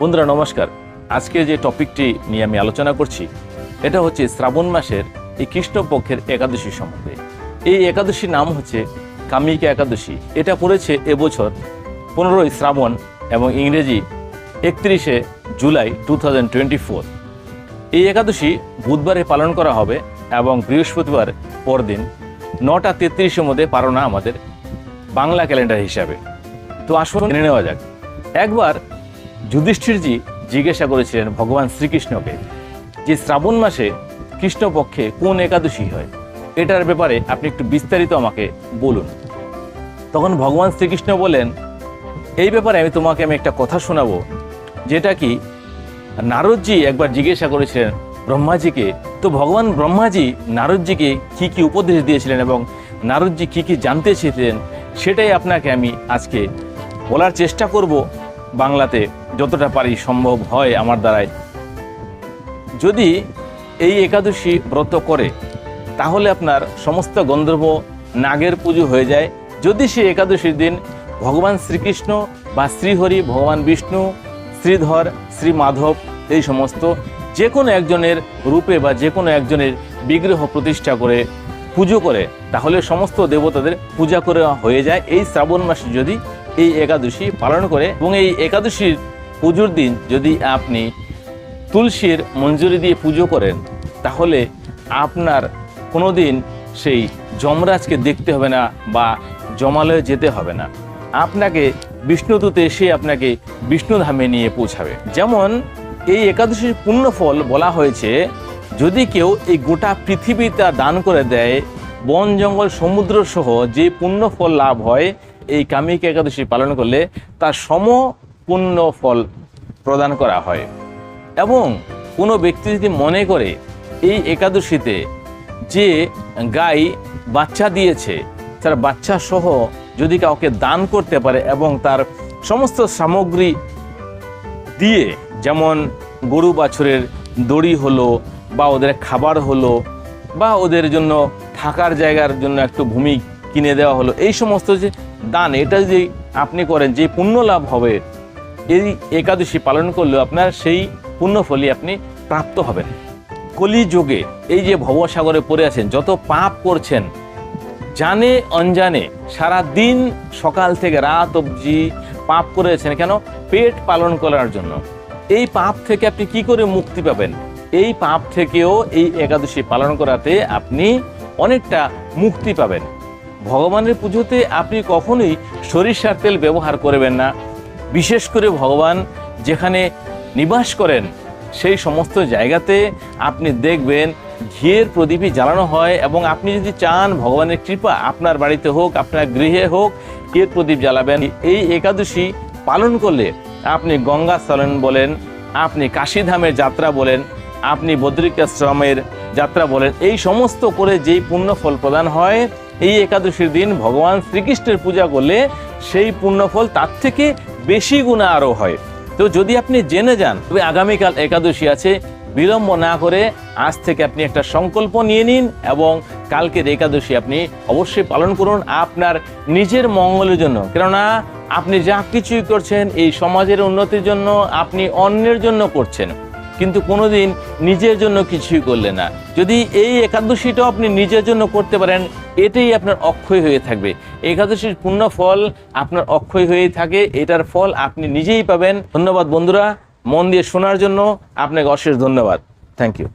বন্ধুরা, নমস্কার। আজকে যে টপিকটি নিয়ে আমি আলোচনা করছি, এটা হচ্ছে শ্রাবণ মাসের এই কৃষ্ণপক্ষের একাদশী সম্বন্ধে। এই একাদশীর নাম হচ্ছে কামিকা একাদশী। এটা পড়েছে এবছর পনেরোই শ্রাবণ এবং ইংরেজি একত্রিশে জুলাই টু এই একাদশী বুধবারে পালন করা হবে এবং বৃহস্পতিবার পরদিন নটা তেত্রিশের মধ্যে পালনা আমাদের বাংলা ক্যালেন্ডার হিসাবে। তো জেনে নেওয়া যাক। একবার যুধিষ্ঠিরজি জিজ্ঞাসা করেছিলেন ভগবান শ্রীকৃষ্ণকে যে শ্রাবণ মাসে কৃষ্ণপক্ষে কোন একাদশী হয়? এটার ব্যাপারে আপনি একটু বিস্তারিত আমাকে বলুন। তখন ভগবান শ্রীকৃষ্ণ বলেন এই ব্যাপারে আমি তোমাকে আমি একটা কথা শোনাবো, যেটা কি নারদজি একবার জিজ্ঞাসা করেছিলেন ব্রহ্মাজিকে, তো ভগবান ব্রহ্মাজি নারদজিকে কি কি উপদেশ দিয়েছিলেন এবং নারদজি কি কি জানতে চেয়েছিলেন, সেটাই আপনাকে আমি আজকে বলার চেষ্টা করব। বাংলাতে যতটা পারি সম্ভব হয় আমার দ্বারাই। যদি এই একাদশী ব্রত করে, তাহলে আপনার সমস্ত গন্ধর্ব নাগের পুজো হয়ে যায়। যদি সে একাদশীর দিন ভগবান শ্রীকৃষ্ণ বা শ্রীহরি, ভগবান বিষ্ণু, শ্রীধর শ্রী মাধব এই সমস্ত যে কোনো একজনের রূপে বা যে কোনো একজনের বিগ্রহ প্রতিষ্ঠা করে পুজো করে, তাহলে সমস্ত দেবতাদের পূজা করে হয়ে যায়। এই শ্রাবণ মাসে যদি এই একাদশী পালন করে এবং এই একাদশীর পুজোর দিন যদি আপনি তুলসীর মঞ্জুরি দিয়ে পুজো করেন, তাহলে আপনার কোনো দিন সেই যমরাজকে দেখতে হবে না বা জমালয়ে যেতে হবে না। আপনাকে বিষ্ণুদূতে সে আপনাকে বিষ্ণুধামে নিয়ে পৌঁছাবে। যেমন এই একাদশীর পুণ্য ফল বলা হয়েছে, যদি কেউ এই গোটা পৃথিবীটা দান করে দেয়, বন, জঙ্গল, সমুদ্র সহ যে পুণ্য ফল লাভ হয় এই কামিক একাদশী পালন করলে তার সম পুণ্য ফল প্রদান করা হয়। এবং কোনো ব্যক্তি যদি মনে করে এই একাদশীতে যে গাই বাচ্চা দিয়েছে, তার বাচ্চা সহ যদি কাউকে দান করতে পারে এবং তার সমস্ত সামগ্রী দিয়ে, যেমন গরু বাছুরের দড়ি হলো বা ওদের খাবার হলো বা ওদের জন্য থাকার জায়গার জন্য একটু ভূমি কিনে দেওয়া হলো। এই সমস্ত যে দান, এটা যদি আপনি করেন, যে পুণ্য লাভ হবে, এই একাদশী পালন করলেও আপনার সেই পুণ্যফলই আপনি প্রাপ্ত হবেন। কলিযুগে এই যে ভবসাগরে পড়ে আছেন, যত পাপ করছেন, জানে অনজানে সারা দিন সকাল থেকে রাত অবধি পাপ করেছেন কেন? পেট পালন করার জন্য। এই পাপ থেকে আপনি কি করে মুক্তি পাবেন? এই পাপ থেকেও এই একাদশী পালন করাতে আপনি অনেকটা মুক্তি পাবেন। ভগবানের পুজোতে আপনি কখনোই সরিষার তেল ব্যবহার করবেন না। বিশেষ করে ভগবান যেখানে নিবাস করেন, সেই সমস্ত জায়গাতে আপনি দেখবেন ঘিয়ের প্রদীপই জ্বালানো হয় এবং আপনি যদি চান ভগবানের কৃপা আপনার বাড়িতে হোক, আপনার গৃহে হোক, ঘিয়ের প্রদীপ জ্বালাবেন। এই একাদশী পালন করলে আপনি গঙ্গা স্থলন বলেন, আপনি কাশীধামের যাত্রা বলেন, আপনি বদ্রিকাশ্রমের যাত্রা বলেন, এই সমস্ত করে যেই পুণ্য ফল প্রদান হয় এই একাদশীর দিন ভগবান শ্রীকৃষ্ণের পূজা করলে সেই পুণ্যফল তার থেকে বেশি গুণা আরও হয়। তো যদি আপনি জেনে যান, তবে আগামীকাল একাদশী আছে, বিলম্ব না করে আজ থেকে আপনি একটা সংকল্প নিয়ে নিন এবং কালকের একাদশী আপনি অবশ্যই পালন করুন আপনার নিজের মঙ্গলের জন্য। কেননা আপনি যা কিছুই করছেন এই সমাজের উন্নতির জন্য, আপনি অন্যের জন্য করছেন। কিন্তু কোনোদিন নিজের জন্য কিছুই করলে না। যদি এই একাদশীটাও আপনি নিজের জন্য করতে পারেন, এটাই আপনার অক্ষয় হয়ে থাকবে। একাদশীর পূর্ণ ফল আপনার অক্ষয় হয়েই থাকে, এটার ফল আপনি নিজেই পাবেন। ধন্যবাদ বন্ধুরা, মন দিয়ে শোনার জন্য আপনাকে অশেষ ধন্যবাদ। Thank you